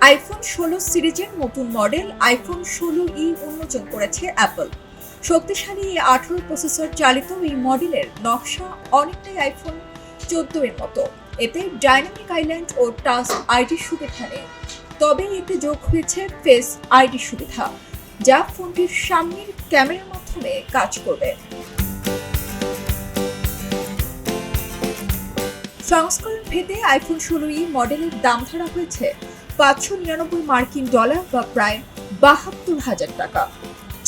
IPhone ষোলো সিরিজের নতুন মডেল আইফোন ষোলো ই উন্মোচন করেছে অ্যাপল শক্তিশালী এই আঠারো প্রসেসর চালিত এই মডেলের নকশা অনেকটাই আইফোন চোদ্দ এর মতো। এতে ডাইনামিক আইল্যান্ড ও টাচ আইডি সুবিধা নেই। তবে এতে যোগ হয়েছে ফেস আইডি সুবিধা, যা ফোনটির সামনের ক্যামেরার মাধ্যমে কাজ করবে। সংস্করণ ভেদে আইফোন ষোলো ই মডেলের দাম ধরা হয়েছে পাঁচশো নিরানব্বই মার্কিন ডলার বা প্রায় বাহাত্তর হাজার টাকা।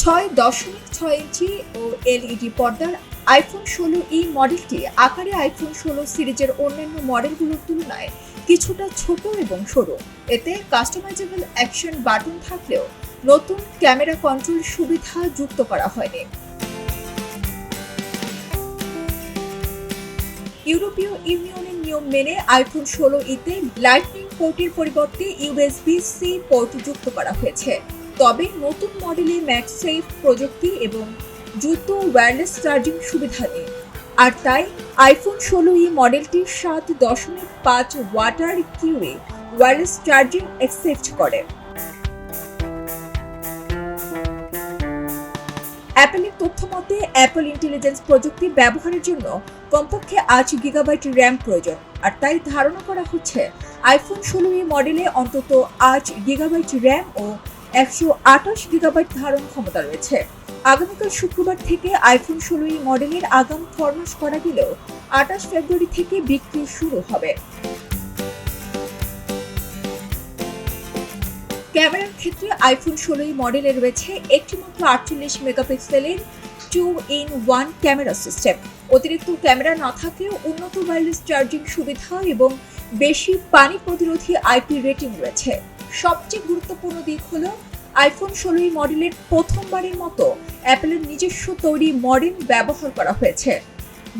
ছয় দশমিক ছয় ইঞ্চি ও এলইডি পর্দার আইফোন ষোলো ই মডেলটি আকারে আইফোন ষোলো সিরিজের অন্যান্য মডেলগুলোর তুলনায় কিছুটা ছোট এবং সরু। এতে কাস্টমাইজেবল অ্যাকশন বাটন থাকলেও নতুন ক্যামেরা কন্ট্রোল সুবিধা যুক্ত করা হয়নি। ইউরোপীয় ইউনিয়নের নিয়ম মেনে আইফোন ষোলো ইতে লাইটনিং পোর্টের পরিবর্তে ইউএসবি সি পোর্ট যুক্ত করা হয়েছে। তবে নতুন মডেলে ম্যাকসেফ প্রযুক্তি এবং দ্রুত ওয়্যারলেস চার্জিং সুবিধা নেই। আর তাই আইফোন ষোলো ই মডেলটি সাত দশমিক পাঁচ ওয়াটার কিউএ ওয়্যারলেস চার্জিং অ্যাকসেপ্ট করে। অ্যাপেলের তথ্য মতে, অ্যাপল ইন্টেলিজেন্স প্রযুক্তি ব্যবহারের জন্য কমপক্ষে আট গিগাবাইট র্যাম প্রয়োজন। আর তাই ধারণা করা হচ্ছে, আইফোন ষোলো ই মডেলে অন্তত আট গিগাবাইট র্যাম ও একশো আঠাশ গিগাবাইট ধারণ ক্ষমতা রয়েছে। আগামীকাল শুক্রবার থেকে আইফোন ষোলো ই মডেলের আগাম ফরমাস করা গেলেও আঠাশ ফেব্রুয়ারি থেকে বিক্রি শুরু হবে। ক্যামেরার ক্ষেত্রে আইফোন ষোলোই মডেলে রয়েছে একটি মাত্র আটচল্লিশ মেগাপিক্সেলের two in one camera system. অতিরিক্ত ক্যামেরা না থাকলেও উন্নত ওয়্যারলেস চার্জিং সুবিধা এবং বেশি পানি প্রতিরোধী আইপি রেটিং রয়েছে। সবচেয়ে গুরুত্বপূর্ণ দিক হলো আইফোন ষোলোই মডেলের প্রথমবারের মতো অ্যাপেলের নিজস্ব তৈরি মডেল ব্যবহার করা হয়েছে।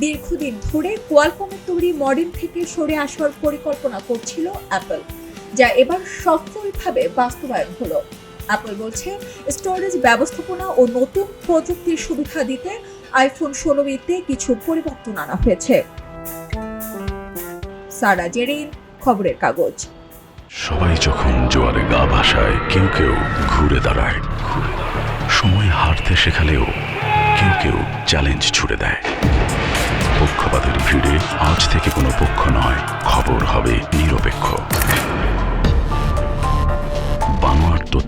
দীর্ঘদিন ধরে কোয়ালকমের তৈরি মডেল থেকে সরে আসার পরিকল্পনা করছিল অ্যাপল। যা এবার সফলভাবে বাস্তবায়ন হলো। অ্যাপল বলছে স্টোরেজ ব্যবস্থাপনা ও নতুন প্রযুক্তির সুবিধা দিতে আইফোন ষোলো ইতে কিছু পরিবর্তন আনা হয়েছে। সারা জেরিন, খবরের কাগজ। সবাই যখন জোয়ারে গা ভাসায়, কেউ কেউ ঘুরে দাঁড়ায়। সময় হারতে শেখালেও কেউ কেউ চ্যালেঞ্জ ছুড়ে দেয়। পক্ষপাতের ভিড়ে আজ থেকে কোনো পক্ষ নয়, খবর হবে